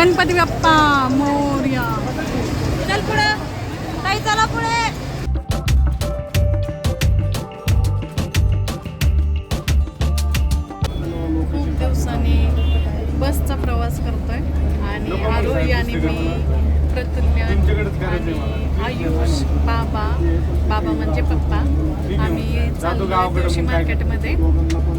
गणपती बाप्पा मोर्या. चल पुढे. ताई चला पुढे. खूप दिवसांनी बसचा प्रवास करतोय आणि आरोही आणि मी प्रतुल्य आणि आयुष बाबा बाबा म्हणजे पप्पा. आम्ही चाललो दिवशी मार्केटमध्ये.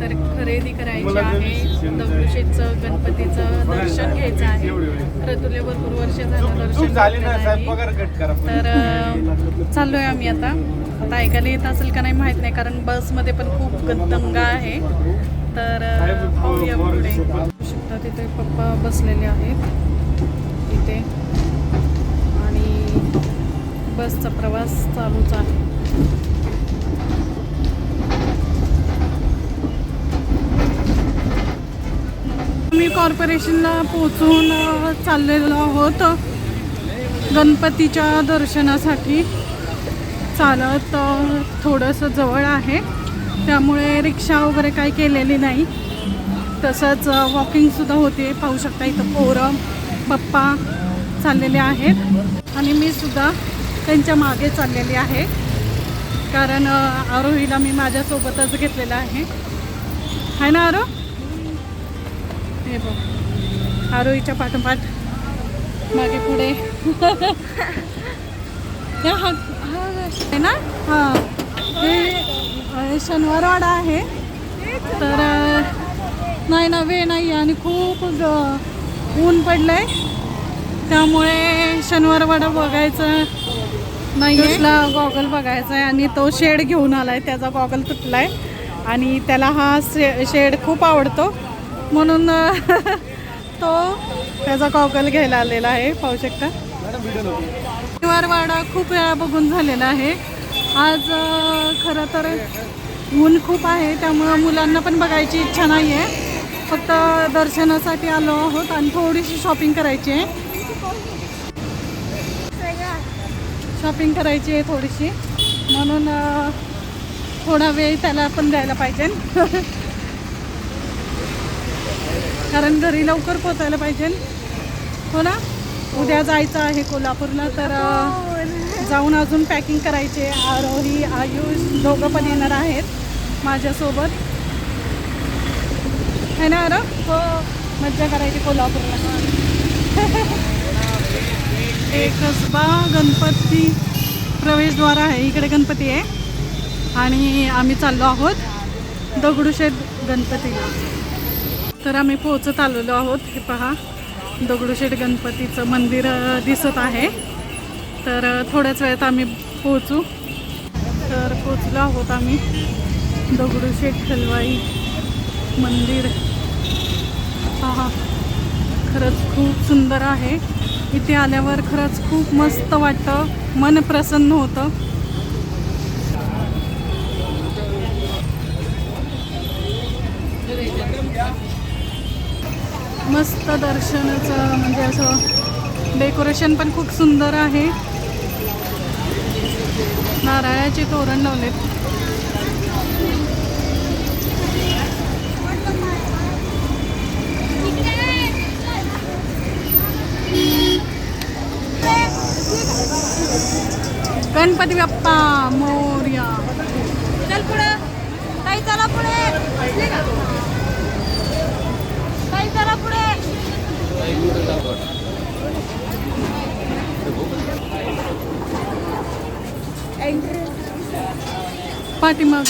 तर खरेदी करायची आहे. दगडूशेठचं गणपतीचं दर्शन घ्यायचं आहे. प्रतुल्य भरपूर वर्ष झालं दर्शन तर चाललोय आम्ही आता. आता ऐकायला येत असेल का नाही माहीत नाही कारण बसमध्ये पण खूप दंगा आहे. तर पाहूया पुढे. शकता तिथे पप्पा बसलेले आहेत. इथे. आणि बसचा प्रवास चालूच आहे. मी कॉर्पोरेशनला पोचून चाललेलो आहोत. गणपतीच्या दर्शनासाठी. चालत थोडंसं जवळ आहे. त्यामुळे रिक्षा वगैरे काही केलेली नाही. तसंच वॉकिंगसुद्धा होते. पाहू शकता इथं पोरं पप्पा चाललेले आहेत. आणि मी सुद्धा त्यांच्या मागे चाललेली आहे. कारण आरोहीला मी माझ्यासोबतच घेतलेलं आहे. आहे ना आरो? हे बघ. आरोहीच्या पाठोपाठ मागे पुढे. हे हा आहे ना? हां. हे शनिवारवाडा आहे. तर नाही ना वे नाही आणि खूप ऊन पडलं आहे त्यामुळे शनिवारवाडा बघायचं नाही आहे गॉगल बघायचा आहे आणि तो शेड घेऊन आलाय त्याचा गॉगल तुटला आहे आणि त्याला हा शे शेड खूप आवडतो. म्हणून तो त्याचा गॉगल घ्यायला आलेला आहे पाहू शकता. शनिवारवाडा खूप वेळा बघून झालेला आहे. आज खरं तर ऊन खूप आहे त्यामुळं मुलांना पण बघायची इच्छा नाही आहे फक्त दर्शनासाठी आलो आहोत आणि थोडीशी शॉपिंग करायची आहे. शॉपिंग करायची आहे थोडीशी. म्हणून थोडा वेळ त्याला पण द्यायला पाहिजे. कारण घरी लवकर पोचायला पाहिजे. हो ना? उद्या जायचं आहे कोल्हापूरला तर जाऊन अजून पॅकिंग करायचे. आरोही आयुष दोघं पण येणार आहेत माझ्यासोबत. आहे ना अरे हो. मज्जा करायची कोल्हापूरला. एक कसबा गणपती प्रवेशद्वार आहे. इकडे गणपती आहे. आणि आम्ही चाललो आहोत दगडूशेठ गणपतीला. तर आम्ही पोहोचत आलेलो आहोत. हे पहा दगडूशेठ गणपतीचं मंदिर दिसत आहे. तर थोड्याच वेळात आम्ही पोहोचू. तर पोचलो आहोत आम्ही. दगडूशेठ हलवाई मंदिर. पहा खरंच खूप सुंदर आहे. इथे आल्यावर खरंच खूप मस्त वाटतं. मन प्रसन्न होतं. मस्त दर्शनाचं म्हणजे असं डेकोरेशन पण खूप सुंदर आहे. नारळाचे तोरण लावलेत. गणपती बाप्पा मोर्या. चल पुढे. ताई चला पुढे. ताई चला पुढे. पाठीमाग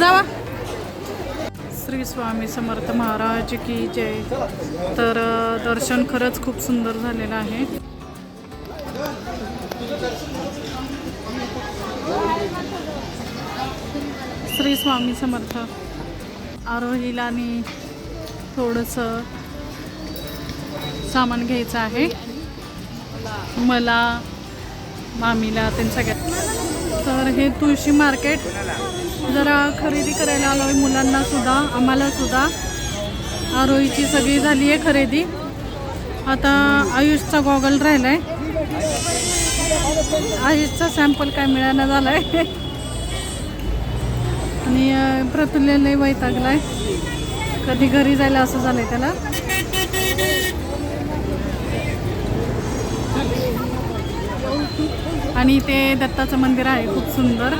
जावा श्री स्वामी समर्थ महाराज की जय. तर दर्शन खरंच खूप सुंदर झालेलं आहे. श्री स्वामी समर्थ. आरोहीला मी थोडंसं सामान घ्यायचं आहे. मला मामीला त्यांच्या सगळ्या तर हे तुळशी मार्केट. जरा खरेदी करायला आलो आहे मुलांना सुद्धा आम्हाला सुद्धा. आरोहीची सगळी झाली आहे खरेदी. आता आयुषचा गॉगल राहिला आहे आयुषचा सॅम्पल काय मिळायला झाला आहे आणि अं, वैतागला आहे कधी घरी जायला असं झालं आहे त्याला. आणि ते दत्ताचं मंदिर आहे खूप सुंदर.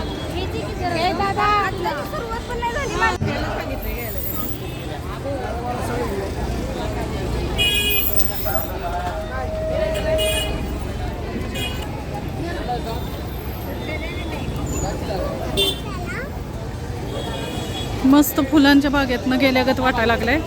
मस्त फुलांच्या बागेतनं गेल्यागत वाटायला लागलंय.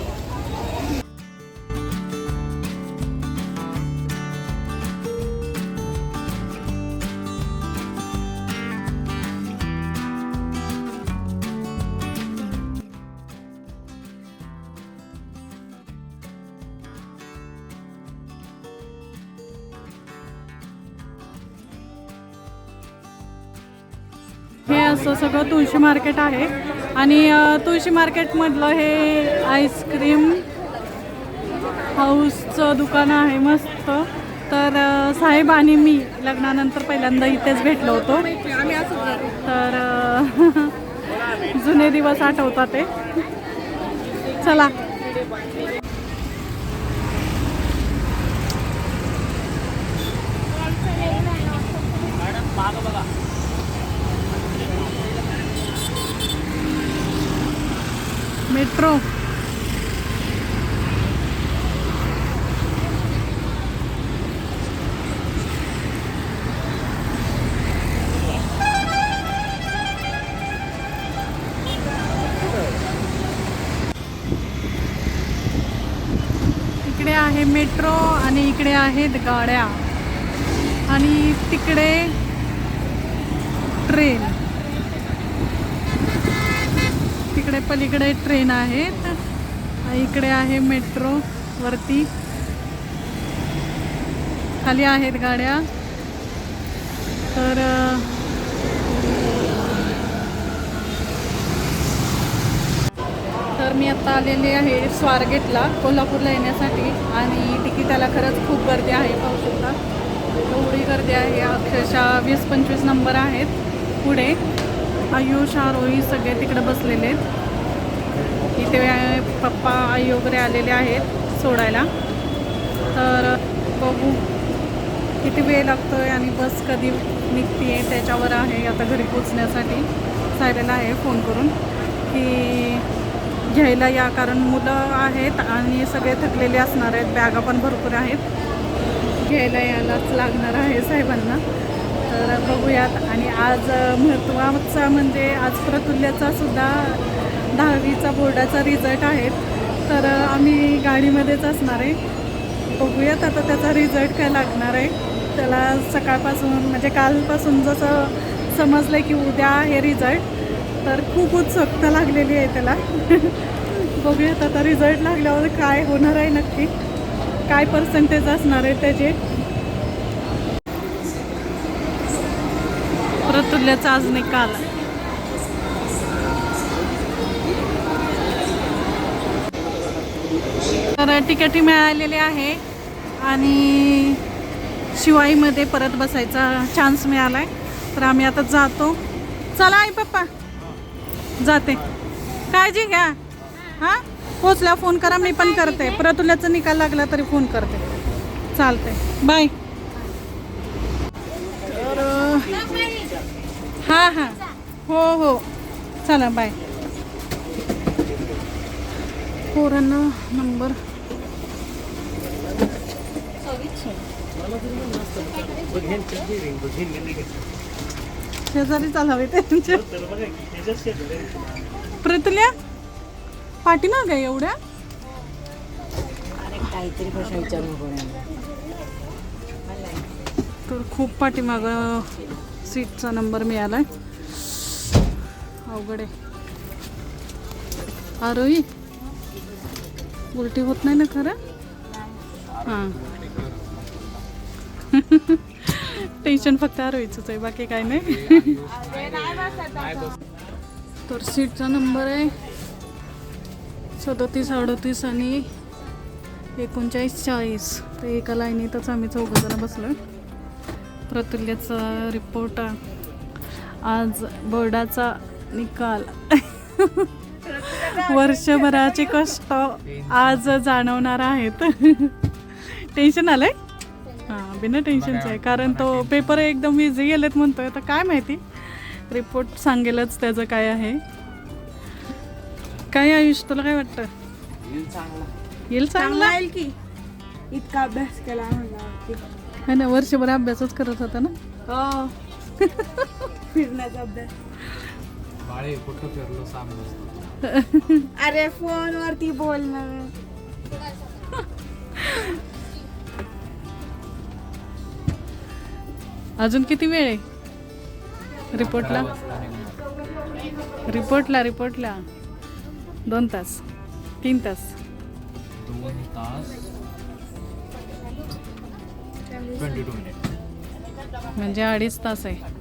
हे असं सगळं तुळशी मार्केट आहे. आणि तुळशी मार्केटमधलं हे आईस्क्रीम हाऊसचं दुकान आहे मस्त. तर साहेब आणि मी लग्नानंतर पहिल्यांदा इथेच भेटलो होतो. तर जुने दिवस आठवतात ते. चला. मेट्रो. इकडे आहे मेट्रो आणि इकडे आहेत गाड्या. आणि तिकडे ट्रेन तिकडे पलीकडे ट्रेन आहेत. इकडे आहे मेट्रो वरती. खाली आहेत गाड्या. तर तर मी आता आलेले आहे स्वारगेटला कोल्हापूरला येण्यासाठी. आणि तिकिटाला खरंच खूप गर्दी आहे पाहू शकता एवढी गर्दी आहे. अक्षरशः वीस पंचवीस नंबर आहेत पुढे. आयुष आरोही सगळे तिकडे बसलेले आहेत. इथे पप्पा आई वगैरे आलेले आहेत सोडायला. तर बघू. किती वेळ लागतो आहे आणि बस कधी निघते आहे त्याच्यावर आहे. आता घरी पोचण्यासाठी सायलेला आहे फोन करून की घ्यायला या. कारण मुलं आहेत आणि सगळे थकलेले असणार आहेत. बॅगा पण भरपूर आहेत. घ्यायला यायलाच लागणार आहे साहेबांना. तर बघूयात. आणि आज महत्त्वाचा म्हणजे आज प्रतुल्याचा सुद्धा दहावीचा बोर्डाचा रिझल्ट आहे. तर आम्ही गाडीमध्येच असणार आहे. बघूयात आता त्याचा रिझल्ट काय लागणार आहे. त्याला सकाळपासून म्हणजे कालपासून जसं समजलं आहे की उद्या आहे रिझल्ट तर खूप उत्सुकता लागलेली आहे त्याला. बघूयात आता रिझल्ट लागल्यावर काय होणार आहे नक्की. काय पर्सेंटेज असणार आहे त्याचे? प्रतुल्याचा आज निकाल तर तिकटी मिळालेली आहे आणि शिवाईमध्ये परत बसायचा चान्स मिळाला आहे तर आम्ही आता जातो. चला आई पप्पा. जाते. काळजी घ्या. हां? पोचल्या फोन करा मी पण करते. प्रतुल्याचा निकाल लागला तरी फोन करते. चालते बाय हां हां. हो हो. चला बाय. पोरांना नंबर. शेजारी चालावे त्यांच्या पाठी ना आहे एवढ्या? काहीतरी प्रश्न विचारून तर खूप पाठीमाग सीटचा नंबर मिळाला आहे अवघड आहे. आरोही? उलटी होत नाही ना खरं? हां. टेन्शन फक्त आरोहीचंच आहे बाकी काय नाही. तर सीटचा नंबर आहे सदोतीस अडोतीस आणि एकोणचाळीस चाळीस. तर एका लाईनीतच आम्ही चौघजणं बसलो आहे प्रतुल्याचा रिपोर्ट. आज बोर्डाचा निकाल. वर्षभराचे कष्ट आज जाणवणार आहेत. टेन्शन आलंय? हां बिना टेन्शनचं आहे कारण तो पेपर एकदम इझी गेलेत म्हणतोय. आता काय माहिती? रिपोर्ट सांगेलच त्याचं काय आहे. काय आयुष तुला काय वाटतं? येईल चांगला येईल की. इतका अभ्यास केला म्हणला है ना वर्षभर अभ्यासच करत होता ना? हो. फिरण्याचा अभ्यास. बाळे कुठं फिरलो सांग. अरे फोन वरती बोलणं अजून किती वेळ आहे? रिपोर्टला. रिपोर्टला रिपोर्टला. दोन तास. तीन तास. दोन तास. Twenty two minute. म्हणजे अडीच तास आहे.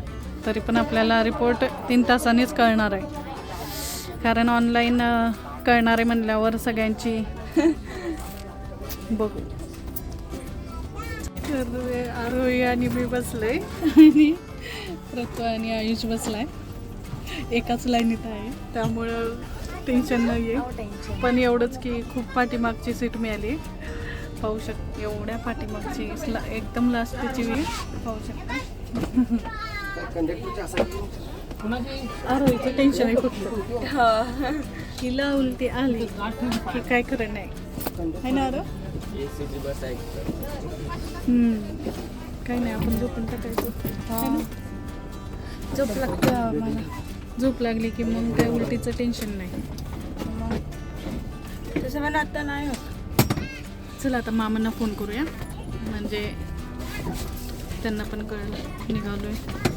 तरी पण आपल्याला रिपोर्ट तीन तासांनीच कळणार आहे. कारण ऑनलाईन कळणार आहे म्हणल्यावर सगळ्यांची बघू. तर आरोही आणि मी बसले आणि प्रत्व आणि आयुष बसलाय. एकाच लाईनीत आहे. त्यामुळं टेन्शन नाही आहे पण एवढंच की खूप पाठीमागची सीट मिळाली. पाहू शकते. एवढ्या पाठीमागची ला- एकदम लास्टची वेळ पाहू शकता. आरोहीचं टेन्शन आहे फक्त. हिला उलटी आली की काय खरं नाही. आहे ना आरो. काय नाही आपण झोपून टाकायचं? झोप लागते मला झोप लागली की मग काय उलटीचं टेन्शन नाही. तसं मला आता नाही होत. चला आता मामांना फोन करूया. म्हणजे त्यांना पण कळलं. निघालो आहे